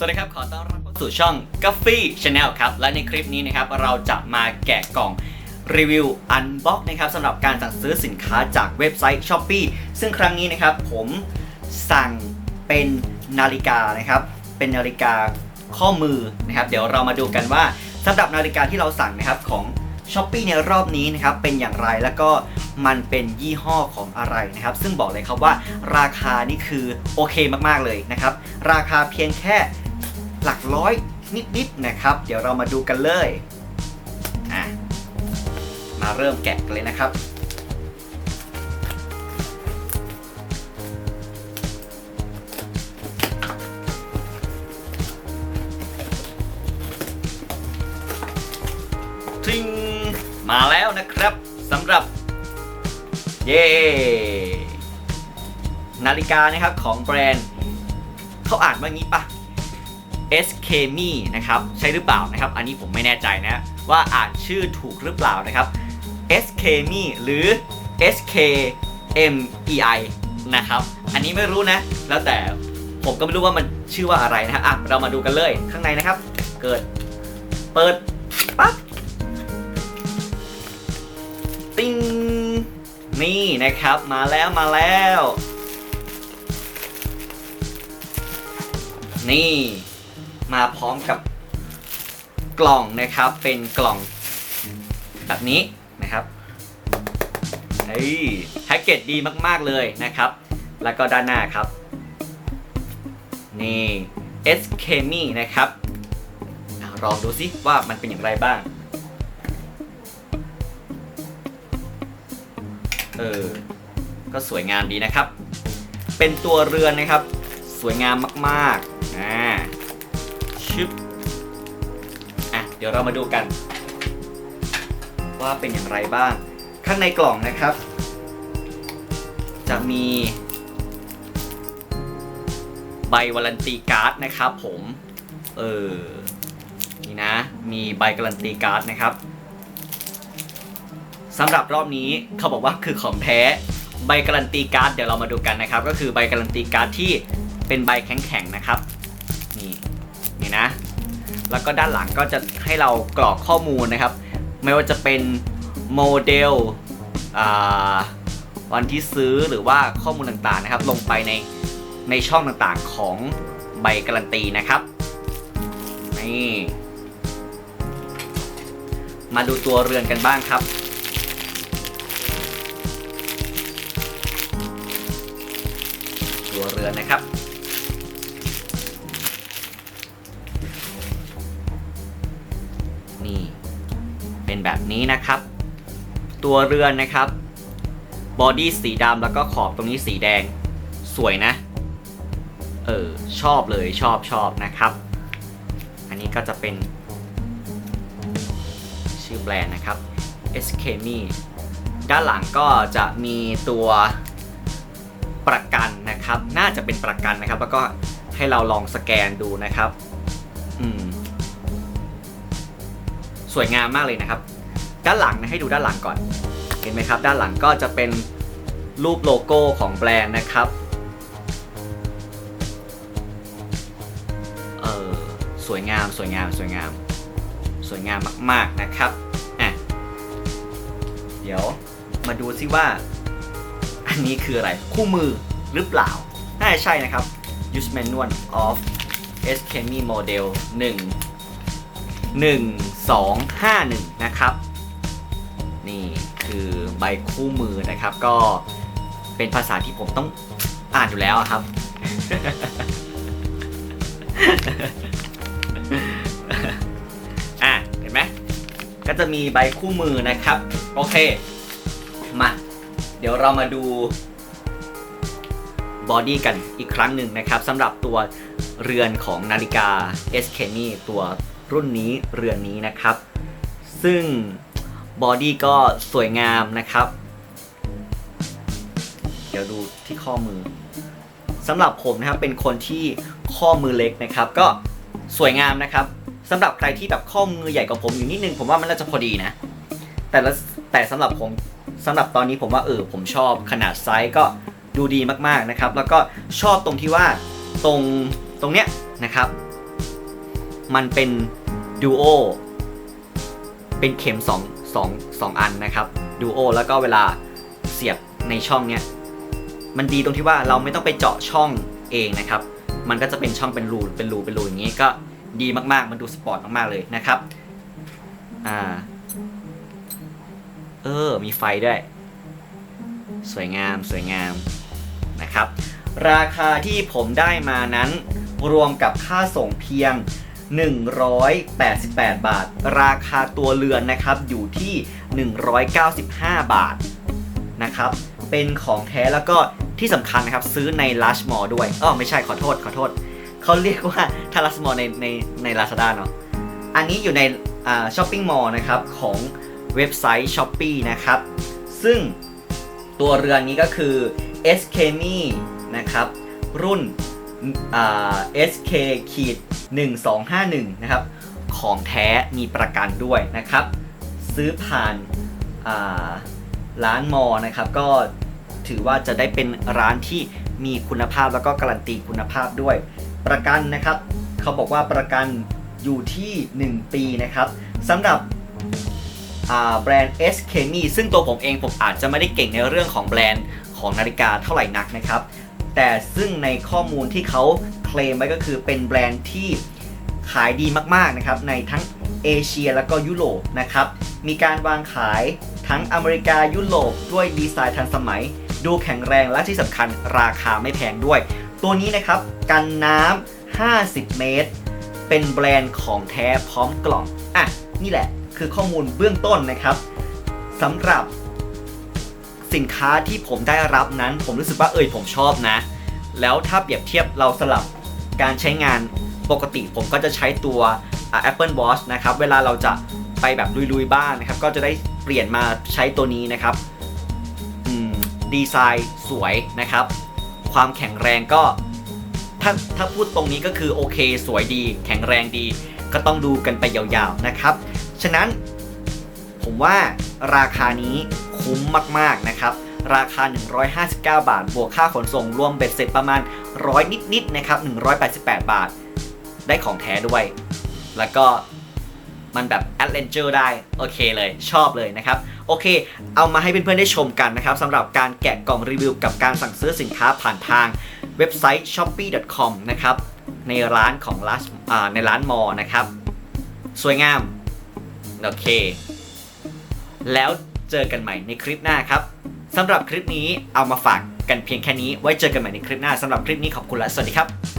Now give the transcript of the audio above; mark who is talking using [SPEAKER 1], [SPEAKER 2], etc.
[SPEAKER 1] สวัสดีครับ ขอต้อนรับเข้าสู่ช่อง g u f f y Channel ครับ และในคลิปนี้นะครับ เราจะมาแกะกล่องรีวิวอันบ็อกนะครับสำหรับการสั่งซื้อสินค้าจากเว็บไซต์ s h อ p e e ซึ่งครั้งนี้นะครับ ผมสั่งเป็นนาฬิกานะครับ เป็นนาฬิกาข้อมือนะครับ เดี๋ยวเรามาดูกันว่าสำหรับนาฬิกาที่เราสั่งนะครับของ s h อ p e e ในรอบนี้นะครับเป็นอย่างไรแล้วก็มันเป็นยี่ห้อของอะไรนะครับ ซึ่งบอกเลยครับว่าราคานี่คือโอเคมากๆเลยนะครับ ราคาเพียงแค่ หลักร้อยนิดๆนะครับ เดี๋ยวเรามาดูกันเลยอะมาเริ่มแกะกันเลยนะครับทิงมาแล้วนะครับสำหรับ เย้นาฬิกานะครับของแบรนด์ เขาอ่านว่างี้ปะ SK m e นะครับใช่หรือเปล่านะครับ อันนี้ผมไม่แน่ใจนะว่าอ่านชื่อถูกหรือเปล่านะครับ SK m e หรือ SK MEI นะครับ อันนี้ไม่รู้นะ แล้วแต่ผมก็ไม่รู้ว่ามันชื่อว่าอะไรนะครับอะเรามาดูกันเลยข้างในนะครับ เกิด เปิดปั๊บติ้งนี่นะครับ มาแล้วมาแล้ว นี่ มาพร้อมกับกล่องนะครับ เป็นกล่องแบบนี้นะครับเฮ้ยแพ็กเกจดีมากๆเลยนะครับ แล้วก็ด้านหน้าครับ นี่ S k m i นะครับลองดูซิว่ามันเป็นอย่างไรบ้าง เออ ก็สวยงามดีนะครับ เป็นตัวเรือนนะครับ สวยงามมากๆ อ่า เดี๋ยวเรามาดูกัน ว่าเป็นอย่างไรบ้าง ข้างในกล่องนะครับ จะมีใบวารันตีการ์ดนะครับผมเออนี่นะ มีใบการันตีการ์ดนะครับสำหรับรอบนี้เขาบอกว่าคือของแท้ใบการันตีการ์ดเดี๋ยวเรามาดูกันนะครับ ก็คือใบการันตีการ์ดที่เป็นใบแข็งๆนะครับ นี่นี่นะ แล้วก็ด้านหลังก็จะให้เรากรอกข้อมูลนะครับ ไม่ว่าจะเป็นโมเดลวันที่ซื้อหรือว่าข้อมูลต่างๆนะครับ ลงไปในในช่องต่างๆของใบการันตีนะครับนี่มาดูตัวเรือนกันบ้างครับ ตัวเรือนนะครับ นี่เป็นแบบนี้นะครับ ตัวเรือนนะครับบอดี้สีดำแล้วก็ขอบตรงนี้สีแดงสวยนะ เออ ชอบเลยชอบชอบนะครับ อันนี้ก็จะเป็น ชื่อแบรนด์นะครับ SK m i ด้านหลังก็จะมีตัวประกันนะครับ น่าจะเป็นประกันนะครับ แล้วก็ให้เราลองสแกนดูนะครับ อืม วยงามมากเลยนะครับ ด้านหลังนะให้ดูด้านหลังก่อน เห็นไหมครับ ด้านหลังก็จะเป็นรูปโลโก้ของแบรนด์นะครับ เออสวยงามสวยงามสวยงาม สวยงามมาก ๆนะครับอะเดี๋ยวมาดูซิว่า อันนี้คืออะไรคู่มือหรือเปล่าน่าใช่นะครับ Use Manual of s k m i Model 1 1 2 5 1 นะครับ นี่คือใบคู่มือนะครับ ก็เป็นภาษาที่ผมต้องอ่านอยู่แล้วครับ อะเห็นไหมก็จะมีใบคู่มือนะครับ โอเค มา เดี๋ยวเรามาดูบอดี้กันอีกครั้งหนึ่งนะครับสำหรับตัวเรือนของนาฬิกา s k n y ตัว รุ่นนี้เรือนนี้นะครับ ซึ่งบอดี้ก็สวยงามนะครับ เดี๋ยวดูที่ข้อมือสำหรับผมนะครับเป็นคนที่ข้อมือเล็กนะครับ ก็สวยงามนะครับสำหรับใครที่แบบข้อมือใหญ่กว่าผมอยู่นิดนึงผมว่ามันน่าจะพอดีนะ แต่ละแต่สำหรับผมสำหรับตอนนี้ผมว่าเออผมชอบขนาดไซส์ก็ดูดีมากๆนะครับ แล้วก็ชอบตรงที่ว่าตรงตรงเนี้ยนะครับ มันเป็นดูโอเป็นเข็ม2 2 2 อันนะครับดูโอแล้วก็เวลาเสียบในช่องเนี้ยมันดีตรงที่ว่าเราไม่ต้องไปเจาะช่องเองนะครับ มันก็จะเป็นช่องเป็นรูเป็นรูเป็นรูอย่างนี้ก็ดีมากๆ มันดูสปอร์ตมากๆเลยนะครับ อ่า เออ มีไฟด้วย สวยงามสวยงามนะครับ ราคาที่ผมได้มานั้นรวมกับค่าส่งเพียง 188 บาท ราคาตัวเรือนนะครับอยู่ที่ 195 บาทนะครับเป็นของแท้แล้วก็ที่สำคัญนะครับซื้อใน Lush Mall ด้วยอ๋อไม่ใช่ขอโทษขอโทษ เขาเรียกว่าถ้า Lush Mall ในในใน Lazada เนาะอันนี้อยู่ในช้อปปิ้งมอลล์นะครับของเว็บไซต์ s h อ p e e นะครับ ซึ่งตัวเรือนนี้ก็คือ SK m i นะครับ รุ่นอ่า SK ขีด 1251 นะครับ ของแท้มีประกันด้วยนะครับ ซื้อผ่านร้านมอนะครับ ก็ถือว่าจะได้เป็นร้านที่มีคุณภาพแล้วก็การันตีคุณภาพด้วย ประกันนะครับ เขาบอกว่าประกันอยู่ที่ 1 ปีนะครับสำหรับแบรนด์ S k m i ซึ่งตัวผมเองผมอาจจะไม่ได้เก่งในเรื่องของแบรนด์ของนาฬิกาเท่าไหร่นักนะครับ แต่ซึ่งในข้อมูลที่เขาเคลมไว้ก็คือเป็นแบรนด์ที่ขายดีมากๆนะครับในทั้งเอเชียแล้วก็ยุโรปนะครับมีการวางขายทั้งอเมริกายุโรปด้วยดีไซน์ทันสมัย ดูแข็งแรงและที่สำคัญราคาไม่แพงด้วย ตัวนี้นะครับกันน้ำ 50 เมตร เป็นแบรนด์ของแท้พร้อมกล่องอะนี่แหละคือข้อมูลเบื้องต้นนะครับสำหรับ สินค้าที่ผมได้รับนั้น ผมรู้สึกว่าเอยผมชอบนะ แล้วถ้าเปรียบเทียบเราสลับการใช้งานปกติผมก็จะใช้ตัว Apple Watch นะครับ เวลาเราจะไปแบบลุยๆบ้านนะครับ ก็จะได้เปลี่ยนมาใช้ตัวนี้นะครับดีไซน์สวยนะครับ ความแข็งแรงก็ถ้าถ้าพูดตรงนี้ก็คือโอเค สวยดี แข็งแรงดี ก็ต้องดูกันไปยาวๆนะครับ ฉะนั้นผมว่าราคานี้ คุ้มมากๆนะครับราคา 159 บาท บวกค่าขนส่งรวมเบ็ดเสร็จประมาณ 100 นิดๆนะครับ188 บาท ได้ของแท้ด้วย แล้วก็มันแบบแอดเ e นเจอร์ได้ โอเคเลยชอบเลยนะครับ โอเค เอามาให้เพื่อนๆได้ชมกันนะครับสำหรับการแกะกล่องรีวิวกับการสั่งซื้อสินค้าผ่านทางเว็บไซต์ shopee.com นะครับ ในร้านของร้านในร้านมอนะครับ สวยงาม โอเค แล้ว เจอกันใหม่ในคลิปหน้าครับสำหรับคลิปนี้เอามาฝากกันเพียงแค่นี้ไว้เจอกันใหม่ในคลิปหน้าสำหรับคลิปนี้ขอบคุณและสวัสดีครับ